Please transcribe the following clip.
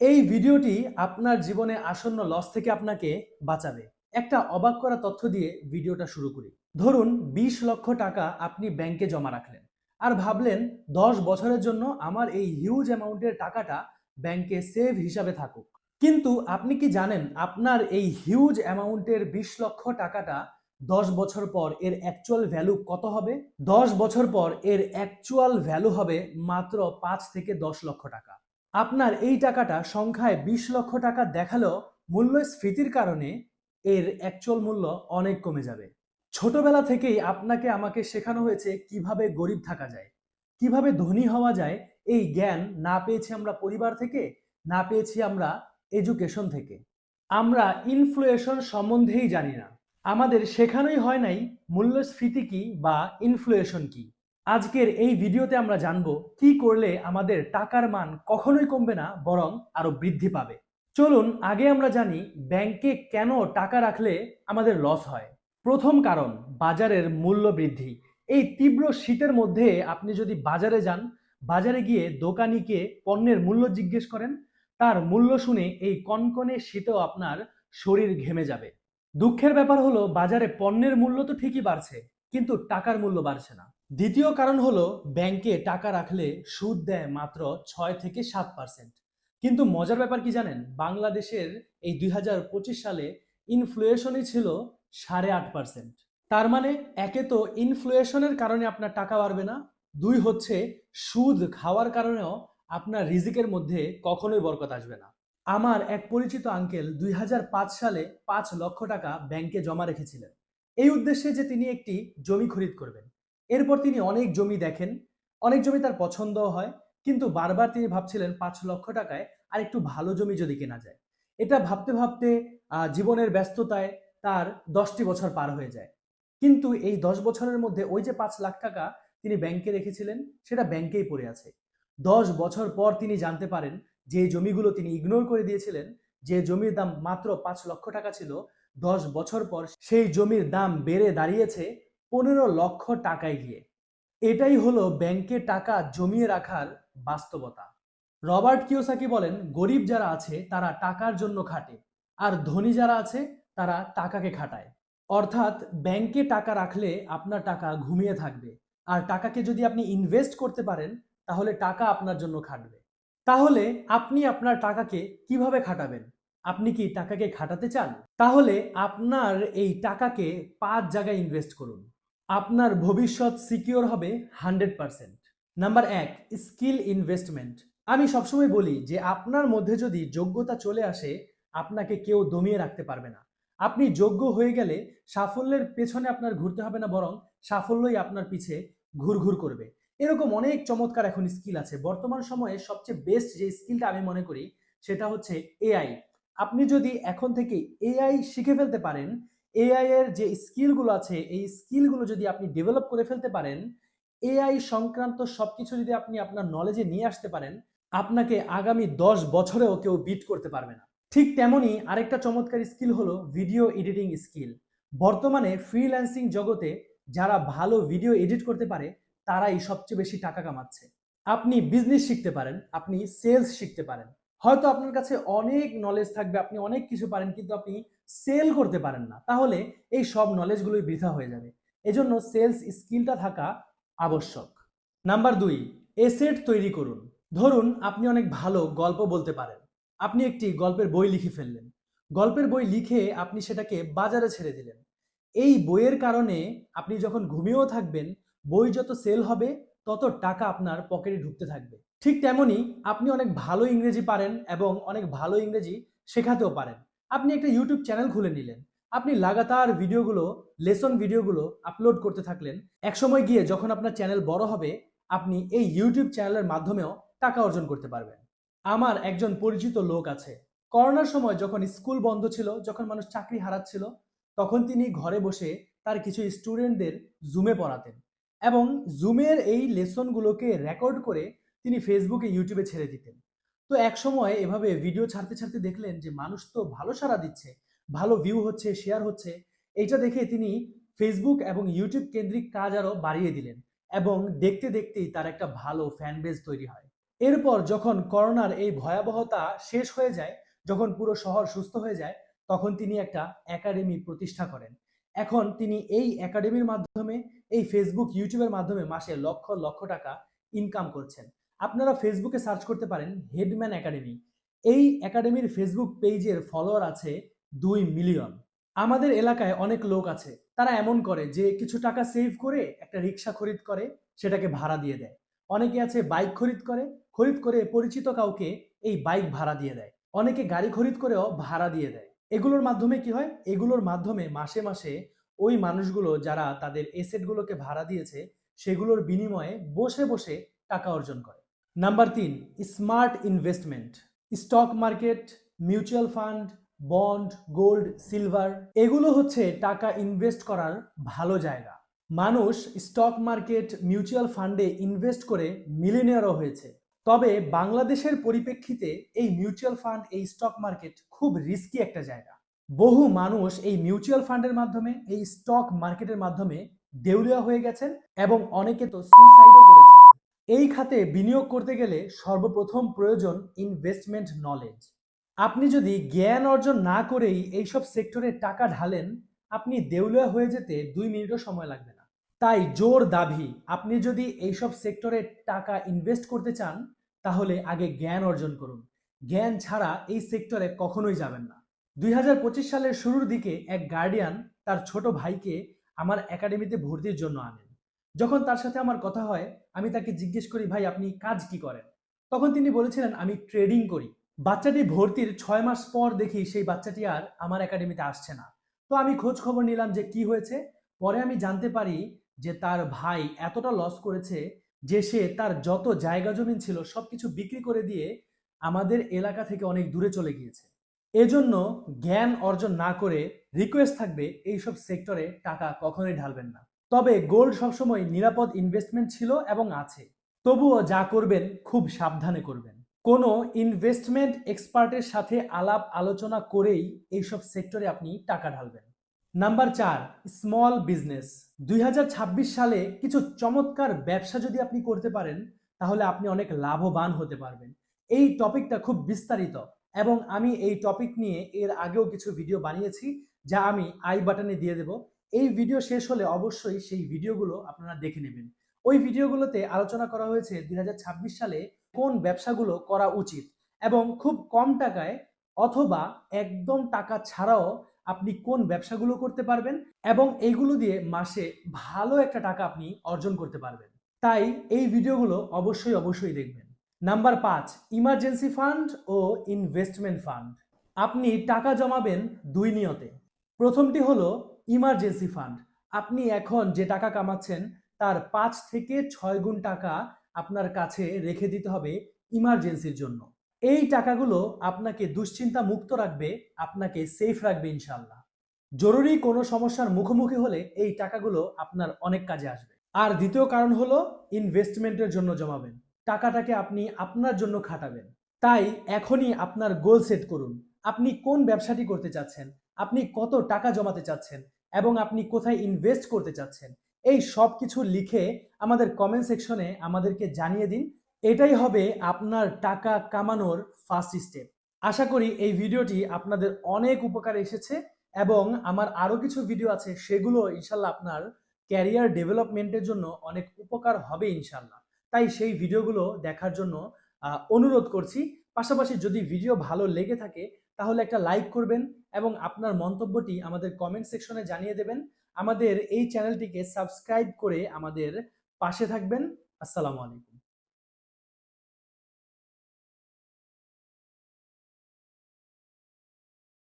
এই ভিডিওটি আপনার জীবনে আসন্ন লস থেকে আপনাকে বাঁচাবে। একটা অবাক করা তথ্য দিয়ে ভিডিওটা শুরু করি। ধরুন, বিশ লক্ষ টাকা আপনি ব্যাংকে জমা রাখলেন আর ভাবলেন, দশ বছরের জন্য আমার এই হিউজ অ্যামাউন্টের টাকাটা ব্যাংকে সেভ হিসাবে থাকুক। কিন্তু আপনি কি জানেন, আপনার এই হিউজ অ্যামাউন্টের বিশ লক্ষ টাকাটা দশ বছর পর এর অ্যাকচুয়াল ভ্যালু কত হবে? দশ বছর পর এর অ্যাকচুয়াল ভ্যালু হবে মাত্র পাঁচ থেকে দশ লক্ষ টাকা। আপনার এই টাকাটা সংখ্যায় বিশ লক্ষ টাকা দেখালেও মূল্যস্ফীতির কারণে এর অ্যাকচুয়াল মূল্য অনেক কমে যাবে। ছোটবেলা থেকেই আপনাকে আমাকে শেখানো হয়েছে কীভাবে গরিব থাকা যায়, কীভাবে ধনী হওয়া যায়, এই জ্ঞান না পেয়েছি আমরা পরিবার থেকে, না পেয়েছি আমরা এডুকেশন থেকে। আমরা ইনফ্লুয়েশন সম্বন্ধেই জানি না। আমাদের শেখানোই হয় নাই মূল্যস্ফীতি কি বা ইনফ্লুয়েশন কি। আজকের এই ভিডিওতে আমরা জানব কি করলে আমাদের টাকার মান কখনোই কমবে না, বরং আরও বৃদ্ধি পাবে। চলুন, আগে আমরা জানি ব্যাংকে কেন টাকা রাখলে আমাদের লস হয়। প্রথম কারণ, বাজারের মূল্য বৃদ্ধি। এই তীব্র শীতের মধ্যে আপনি যদি বাজারে যান, বাজারে গিয়ে দোকানিকে পণ্যের মূল্য জিজ্ঞেস করেন, তার মূল্য শুনে এই কনকনে শীতেও আপনার শরীর ঘেমে যাবে। দুঃখের ব্যাপার হলো, বাজারে পণ্যের মূল্য তো ঠিকই বাড়ছে, কিন্তু টাকার মূল্য বাড়ছে না। দ্বিতীয় কারণ হলো, ব্যাংকে টাকা রাখলে সুদ দেয় মাত্র ছয় থেকে সাত পার্সেন্ট কিন্তু মজার ব্যাপার কি জানেন? বাংলাদেশের এই দুই হাজার পঁচিশ সালে ইনফ্লুয়েশনই ছিল সাড়ে আট পার্সেন্ট তার মানে একে তো ইনফ্লুয়েশনের কারণে আপনার টাকা বাড়বে না, দুই হচ্ছে সুদ খাওয়ার কারণেও আপনার রিজিকের মধ্যে কখনোই বরকত আসবে না। আমার এক পরিচিত আঙ্কেল দুই হাজার পাঁচ সালে পাঁচ লক্ষ টাকা ব্যাংকে জমা রেখেছিলেন। এই উদ্দেশ্যে যে তিনি একটি জমি খরিদ করবেন। এরপর তিনি অনেক জমি দেখেন, অনেক জমি তার পছন্দও হয়, কিন্তু বারবার তিনি ভাবছিলেন পাঁচ লক্ষ টাকায় আর একটু ভালো জমি যদি কেনা যায়। এটা ভাবতে ভাবতে জীবনের ব্যস্ততায় তার দশটি বছর পার হয়ে যায়। কিন্তু এই দশ বছরের মধ্যে ওই যে পাঁচ লাখ টাকা তিনি ব্যাংকে রেখেছিলেন, সেটা ব্যাংকেই পড়ে আছে। দশ বছর পর তিনি জানতে পারেন যে জমিগুলো তিনি ইগনোর করে দিয়েছিলেন, যে জমির দাম মাত্র পাঁচ লক্ষ টাকা ছিল, দশ বছর পর সেই জমির দাম বেড়ে দাঁড়িয়েছে পনেরো লক্ষ টাকায় গিয়ে। এটাই হলো ব্যাংকে টাকা জমিয়ে রাখার বাস্তবতা। রবার্ট কিওসাকি বলেন, গরিব যারা আছে, তারা টাকার জন্য খাটে। আর ধনী যারা আছে, তারা টাকাকে খাটায়। অর্থাৎ ব্যাংকে টাকা রাখলে আপনার টাকা ঘুমিয়ে থাকবে। আর টাকাকে যদি আপনি ইনভেস্ট করতে পারেন, তাহলে টাকা আপনার জন্য খাটবে। তাহলে আপনি আপনার টাকাকে কীভাবে খাটাবেন? আপনি কি টাকাকে খাটাতে চান? তাহলে আপনার এই টাকাকে পাঁচ জায়গায় ইনভেস্ট করুন। আপনার ভবিষ্যৎ সিকিওর হবে হান্ড্রেড পার্সেন্ট নাম্বার এক স্কিল ইনভেস্টমেন্ট আমি সবসময় বলি যে আপনার মধ্যে যদি যোগ্যতা চলে আসে, আপনাকে কেউ দমিয়ে রাখতে পারবে না। আপনি যোগ্য হয়ে গেলে সাফল্যের পেছনে আপনার ঘুরতে হবে না, বরং সাফল্যই আপনার পিছে ঘুরঘুর করবে। এরকম অনেক চমৎকার এখন স্কিল আছে। বর্তমান সময়ে সবচেয়ে বেস্ট যে স্কিলটা আমি মনে করি, সেটা হচ্ছে এআই আপনি যদি এখন থেকে এআই শিখে ফেলতে পারেন এআই এর যে স্কিলগুলো আছে, এই স্কিলগুলো যদি আপনি ডেভেলপ করে ফেলতে পারেন এআই সংক্রান্ত সবকিছু যদি আপনি আপনার নলেজে নিয়ে আসতে পারেন, আপনাকে আগামী দশ বছরেও কেউ বিট করতে পারবে না। ঠিক তেমনই আরেকটা চমৎকার স্কিল হলো ভিডিও এডিটিং স্কিল বর্তমানে ফ্রিল্যান্সিং জগতে যারা ভালো ভিডিও এডিট করতে পারে, তারাই সবচেয়ে বেশি টাকা কামাচ্ছে। আপনি বিজনেস শিখতে পারেন, আপনি সেলস শিখতে পারেন। হয়তো আপনার কাছে অনেক নলেজ থাকবে, আপনি অনেক কিছু পারেন, কিন্তু আপনি সেল করতে পারেন না। তাহলে এই সব নলেজগুলোই বৃথা হয়ে যাবে। এজন্য সেলস স্কিলটা থাকা আবশ্যক। নাম্বার দুই এসেট তৈরি করুন। ধরুন আপনি অনেক ভালো গল্প বলতে পারেন। আপনি একটি গল্পের বই লিখে ফেললেন। গল্পের বই লিখে আপনি সেটাকে বাজারে ছেড়ে দিলেন। এই বইয়ের কারণে আপনি যখন ঘুমিয়েও থাকবেন, বই যত সেল হবে, তত টাকা আপনার পকেটে ঢুকতে থাকবে। ঠিক তেমনি আপনি অনেক ভালো ইংরেজি পারেন এবং অনেক ভালো ইংরেজি শেখাতেও পারেন। আপনি একটা ইউটিউব চ্যানেল খুলে নিলেন। আপনি লাগাতার ভিডিওগুলো লেসন ভিডিওগুলো আপলোড করতে থাকলেন। একসময় গিয়ে যখন আপনার চ্যানেল বড় হবে, আপনি এই ইউটিউব চ্যানেলের মাধ্যমেও টাকা অর্জন করতে পারবেন। আমার একজন পরিচিত লোক আছে। করোনার সময় যখন স্কুল বন্ধ ছিল, যখন মানুষ চাকরি হারাচ্ছিল, তখন তিনি ঘরে বসে তার কিছু স্টুডেন্টদের জুমে পড়াতেন এবং জুমের এই লেসনগুলোকে রেকর্ড করে তিনি ফেসবুকে ইউটিউবে ছেড়ে দিতেন। তো এক সময় এভাবে ভিডিও ছাড়তে ছাড়তে দেখলেন যে, মানুষ তো ভালো সাড়া দিচ্ছে, ভালো ভিউ হচ্ছে শেয়ার হচ্ছে। এইটা দেখে তিনি ফেসবুক এবং ইউটিউব কেন্দ্রিক কাজ আরও বাড়িয়ে দিলেন এবং দেখতে দেখতেই তার একটা ভালো ফ্যান বেজ তৈরি হয়। এরপর যখন করোনার এই ভয়াবহতা শেষ হয়ে যায়, যখন পুরো শহর সুস্থ হয়ে যায়, তখন তিনি একটা একাডেমি প্রতিষ্ঠা করেন। এখন তিনি এই একাডেমির মাধ্যমে, এই ফেসবুক ইউটিউবের মাধ্যমে মাসে লক্ষ লক্ষ টাকা ইনকাম করছেন। আপনারা ফেসবুকে সার্চ করতে পারেন হেডম্যান একাডেমি এই একাডেমির ফেসবুক পেজের ফলোয়ার আছে দুই মিলিয়ন আমাদের এলাকায় অনেক লোক আছে, তারা এমন করে যে কিছু টাকা সেভ করে একটা রিক্সা খরিদ করে, সেটাকে ভাড়া দিয়ে দেয়। অনেকে আছে বাইক খরিদ করে খরিদ করে পরিচিত কাউকে এই বাইক ভাড়া দিয়ে দেয়। অনেকে গাড়ি খরিদ করেও ভাড়া দিয়ে দেয়। এগুলোর মাধ্যমে কি হয়? এগুলোর মাধ্যমে মাসে মাসে ওই মানুষগুলো যারা তাদের এসেটগুলোকে ভাড়া দিয়েছে, সেগুলোর বিনিময়ে বসে বসে টাকা অর্জন করে। নাম্বার তিন smart investment stock market mutual fund bond gold silver এগুলো হচ্ছে টাকা ইনভেস্ট করার ভালো জায়গা। মানুষ স্টক মার্কেট মিউচুয়াল ফান্ডে ইনভেস্ট করে মিলিনিয়ারও হয়েছে। তবে বাংলাদেশের পরিপ্রেক্ষিতে এই মিউচুয়াল ফান্ড এই স্টক মার্কেট খুব রিস্কি একটা জায়গা। বহু মানুষ এই মিউচুয়াল ফান্ডের মাধ্যমে, এই স্টক মার্কেটের মাধ্যমে দেউলিয়া হয়ে গেছেন এবং অনেকে তো করেছেন এই খাতে বিনিয়োগ করতে গেলে সর্বপ্রথম প্রয়োজন ইনভেস্টমেন্ট নলেজ আপনি যদি জ্ঞান অর্জন না করেই এইসব সেক্টরে টাকা ঢালেন, আপনি দেউলিয়া হয়ে যেতে দুই মিনিটও সময় লাগবে না। তাই জোর দাবি, আপনি যদি এইসব সেক্টরে টাকা ইনভেস্ট করতে চান, তাহলে আগে জ্ঞান অর্জন করুন। জ্ঞান ছাড়া এই সেক্টরে কখনোই যাবেন না। দুই হাজার পঁচিশ সালের শুরুর দিকে এক গার্ডিয়ান তার ছোট ভাইকে আমার একাডেমিতে ভর্তির জন্য আনেন। যখন তার সাথে আমার কথা হয় আমি তাকে জিজ্ঞেস করি, ভাই, আপনি কাজ কি করেন? তখন তিনি বলেছিলেন, আমি ট্রেডিং করি। বাচ্চাটি ভর্তির ছয় মাস পর দেখি সেই বাচ্চাটি আর আমার একাডেমিতে আসছে না। তো আমি খোঁজ খবর নিলাম যে কি হয়েছে। পরে আমি জানতে পারি যে তার ভাই এতটা লস করেছে যে সে তার যত জায়গা জমিন ছিল সবকিছু বিক্রি করে দিয়ে আমাদের এলাকা থেকে অনেক দূরে চলে গিয়েছে। এজন্য জ্ঞান অর্জন না করে রিকোয়েস্ট থাকবে, এইসব সেক্টরে টাকা কখনোই ঢালবেন না। তবে গোল্ড সবসময় নিরাপদ ইনভেস্টমেন্ট ছিল এবং আছে। তবুও যা করবেন, খুব সাবধানে করবেন। কোনো ইনভেস্টমেন্ট এক্সপার্টের সাথে আলাপ আলোচনা করেই এইসব সেক্টরে আপনি টাকা ঢালবেন। নাম্বার চার স্মল বিজনেস দুই হাজার ছাব্বিশ সালে কিছু চমৎকার ব্যবসা যদি আপনি করতে পারেন, তাহলে আপনি অনেক লাভবান হতে পারবেন। এই টপিকটা খুব বিস্তারিত এবং আমি এই টপিক নিয়ে এর আগেও কিছু ভিডিও বানিয়েছি, যা আমি আই বাটনে দিয়ে দেব। এই ভিডিও শেষ হলে অবশ্যই সেই ভিডিওগুলো আপনারা দেখে নেবেন। ওই ভিডিওগুলোতে আলোচনা করা হয়েছে দু হাজার ছাব্বিশ সালে কোন ব্যবসাগুলো করা উচিত এবং খুব কম টাকায় অথবা একদম টাকা ছাড়াও আপনি কোন ব্যবসাগুলো করতে পারবেন এবং এইগুলো দিয়ে মাসে ভালো একটা টাকা আপনি অর্জন করতে পারবেন। তাই এই ভিডিওগুলো অবশ্যই অবশ্যই দেখবেন। নাম্বার পাঁচ ইমার্জেন্সি ফান্ড ও ইনভেস্টমেন্ট ফান্ড আপনি টাকা জমাবেন দুই নিয়তে। প্রথমটি হলো ইমার্জেন্সি ফান্ড। আপনি এখন যে টাকা কামাচ্ছেন, তার পাঁচ থেকে ছয় গুণ টাকা আপনার কাছে রেখে দিতে হবে ইমার্জেন্সির জন্য। এই টাকাগুলো আপনাকে দুশ্চিন্তা মুক্ত রাখবে, আপনাকে সেফ রাখবে ইনশাল্লাহ জরুরি কোনো সমস্যার মুখোমুখি হলে এই টাকাগুলো আপনার অনেক কাজে আসবে। আর দ্বিতীয় কারণ হলো ইনভেস্টমেন্টের জন্য জমাবেন। টাকাটাকে আপনি আপনার জন্য খাটাবেন। তাই এখনই আপনার গোল সেট করুন। আপনি কোন ব্যবসাটি করতে চাচ্ছেন? আপনি কত টাকা জমাতে চাচ্ছেন? এবং আপনি কোথায় ইনভেস্ট করতে চাচ্ছেন, এই সব কিছু লিখে আমাদের কমেন্ট সেকশনে আমাদেরকে জানিয়ে দিন। এটাই হবে আপনার টাকা কামানোর ফার্স্ট স্টেপ আশা করি এই ভিডিওটি আপনাদের অনেক উপকারে এসেছে এবং আমার আরও কিছু ভিডিও আছে, সেগুলো ইনশাল্লাহ আপনার ক্যারিয়ার ডেভেলপমেন্টের জন্য অনেক উপকার হবে ইনশাল্লাহ। তাই সেই ভিডিওগুলো দেখার জন্য অনুরোধ করছি। পাশাপাশি যদি ভিডিও ভালো লেগে থাকে, তাহলে একটা লাইক করবেন এবং আপনার মন্তব্যটি আমাদের কমেন্ট সেকশনে জানিয়ে দেবেন। আমাদের এই চ্যানেলটিকে সাবস্ক্রাইব করে আমাদের পাশে থাকবেন। আসসালামু আলাইকুম।